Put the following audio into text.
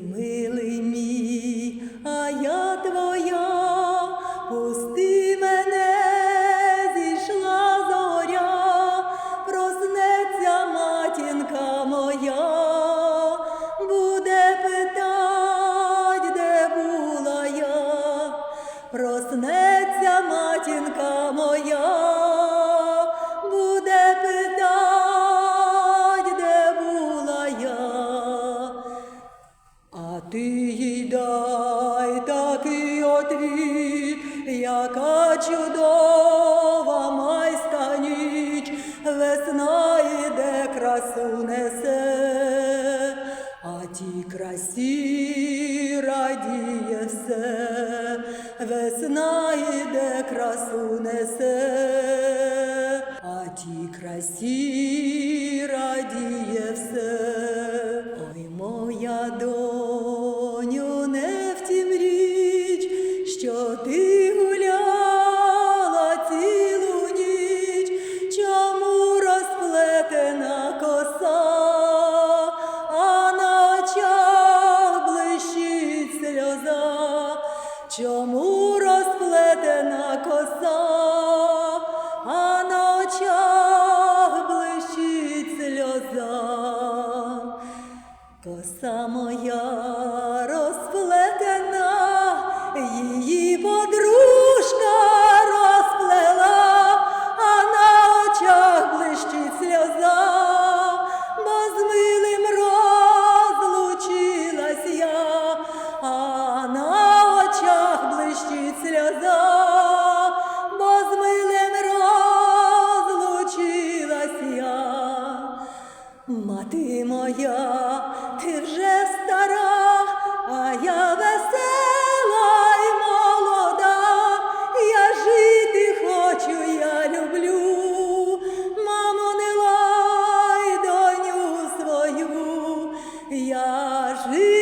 Милий мій, а я твоя, пусти мене, зійшла зоря, проснеться матінка моя, буде питать, де була я, проснеться матінка. моя. Отвіт, яка чудова майська ніч, весна іде красу несе, а тій красі радіє все, весна іде красу несе, а тій красі радіє все. Ой, моя доню, чому розплетена коса, а на очах блищить сльоза. Коса моя розплетена, її подружка розплела, а на очах блищить сльоза, сльоза, бо з милим розлучилась я. Мати моя, ти вже стара, а я весела й молода, я жити хочу, я люблю, мамо, не лай доню свою, я жити